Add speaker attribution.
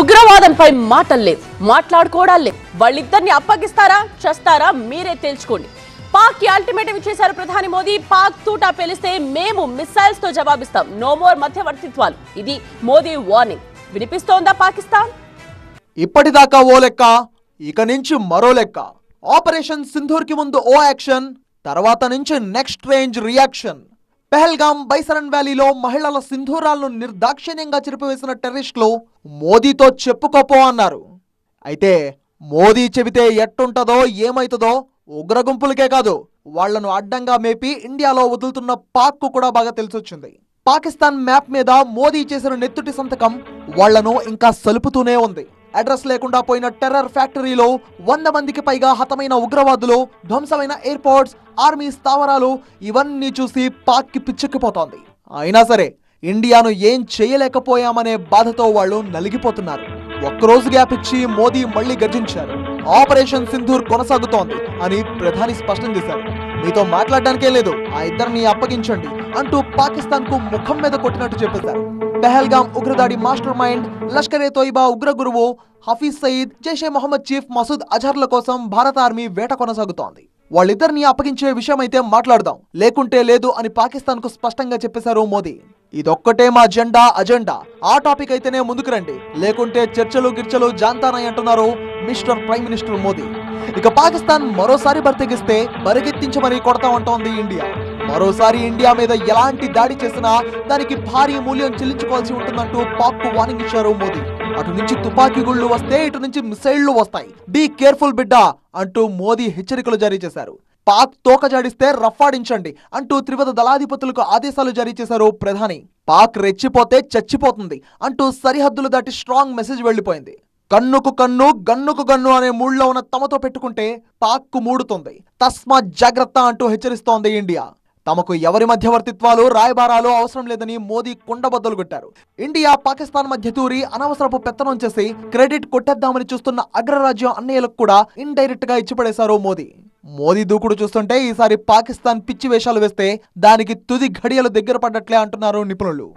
Speaker 1: ఉగ్రవాదంపై మాటల్లే మాట్లాడుకోవడాలే వాళ్ళిద్దరిని అప్పగిస్తారా చేస్తారా మీరే తేల్చుకోండి. పాక్కి అల్టిమేటం ఇచ్చేశారు ప్రధాని మోదీ. పాక్ తూటా పేలిస్తే మేము మిస్సైల్స్తో జవాబిస్తాం. No more మధ్యవర్తిత్వాలు. ఇది మోదీ వార్నింగ్. వినిపిస్తోందా పాకిస్తాన్?
Speaker 2: ఇప్పటిదాకా ఓ లెక్క ఇక నుంచి మరో లెక్క. ఆపరేషన్ సింధూర్కి ముందు ఓ యాక్షన్ తర్వాత నుంచి next range reaction. Pahalgam Baisaran వ్యాలీలో మహిళల సింధూరాలను నిర్దాక్షిణ్యంగా చెరిపివేసిన టెర్రరిస్టులు మోదీతో చెప్పుకోపో అన్నారు. అయితే మోదీ చెబితే ఎట్టుంటదో ఏమైతుందో ఉగ్రగుంపులకే కాదు వాళ్ళను అడ్డంగా మేపి ఇండియాలో వదులుతున్న పాక్ కూడా బాగా తెలిసొచ్చింది. పాకిస్తాన్ మ్యాప్ మీద మోదీ చేసిన నెత్తుటి సంతకం వాళ్ళను ఇంకా సలుపుతూనే ఉంది. అడ్రస్ లేకుండా పోయిన టెర్రర్ ఫ్యాక్టరీలో వంద మందికి పైగా హతమైన ఉగ్రవాదులు ధ్వంసమైన ఎయిర్పోర్ట్స్ ఆర్మీ స్థావరాలు ఇవన్నీ చూసి పాక్కి పిచ్చుక్కిపోతోంది. పిచ్చెక్కిపోతోంది అయినా సరే ఇండియాను ఏం చేయలేకపోయామనే బాధతో వాళ్ళు నలిగిపోతున్నారు. ఒక్కరోజు గ్యాప్ ఇచ్చి మోదీ మళ్ళీ గర్జించారు. ఆపరేషన్ సింధూర్ కొనసాగుతోంది అని ప్రధాని స్పష్టం చేశారు. మీతో మాట్లాడడానికే లేదు ఆ ఇద్దరిని అప్పగించండి అంటూ పాకిస్తాన్కు ముఖం మీద కొట్టినట్టు చెప్పేశారు. పెహల్గాం ఉగ్రదాడి మాస్టర్ మైండ్ లష్కర్ ఏ తోయిబా ఉగ్ర గురువు హఫీజ్ సయీద్ జైషే మొహమ్మద్ చీఫ్ మసూద్ అజహర్ల కోసం భారత ఆర్మీ వేట కొనసాగుతోంది. వాళ్ళిద్దరిని అప్పగించే విషయం అయితే మాట్లాడదాం లేకుంటే లేదు అని పాకిస్తాన్కు స్పష్టంగా చెప్పేశారు మోదీ. ఇదొక్కటే మా జెండా అజెండా. ఆ టాపిక్ అయితేనే ముందుకు రండి లేకుంటే చర్చలు గిర్చలు జాంతానాయి అంటున్నారు మిస్టర్ ప్రైమ్ మినిస్టర్ మోదీ. ఇక పాకిస్తాన్ మరోసారి బర్తెగిస్తే బరిగెత్తించమని కొడతామంటోంది ఇండియా. మరోసారి ఇండియా మీద ఎలాంటి దాడి చేసినా దానికి భారీ మూల్యం చెల్లించుకోవాల్సి ఉంటుందంటూ పాక్ వార్నింగ్ ఇచ్చారు మోదీ. అటు నుంచి తుపాకీ గుళ్ళు వస్తే ఇటు నుంచి మిసైళ్ళు వస్తాయి. బీ కేర్ఫుల్ బిడ్డా అంటూ మోదీ హెచ్చరికలు జారీ చేశారు. పాక్ తోక జాడిస్తే రఫాడించండి అంటూ త్రివిధ దళాధిపతులకు ఆదేశాలు జారీ చేశారు ప్రధాని. పాక్ రెచ్చిపోతే చచ్చిపోతుంది అంటూ సరిహద్దులు దాటి స్ట్రాంగ్ మెసేజ్ వెళ్ళిపోయింది కన్నుకు కన్ను గన్నుకు గన్ను అనే మూడ్లో ఉన్న తమతో పెట్టుకుంటే పాక్కు మూడుతుంది. తస్మాత్ జాగ్రత్త అంటూ హెచ్చరిస్తోంది ఇండియా. తమకు ఎవరి మధ్యవర్తిత్వాలు రాయబారాలు అవసరం లేదని మోదీ కుండబద్దలు కొట్టారు. ఇండియా పాకిస్తాన్ మధ్య తూరి అనవసరపు పెత్తనం చేసి క్రెడిట్ కొట్టేద్దామని చూస్తున్న అగ్రరాజ్యం అన్నయ్యలకు కూడా ఇండైరెక్ట్గా ఇచ్చిపడేశారు మోదీ. మోదీ దూకుడు చూస్తుంటే ఈసారి పాకిస్తాన్ పిచ్చి వేషాలు వేస్తే దానికి తుది ఘడియలు దగ్గర పడ్డట్లే అంటున్నారు నిపుణులు.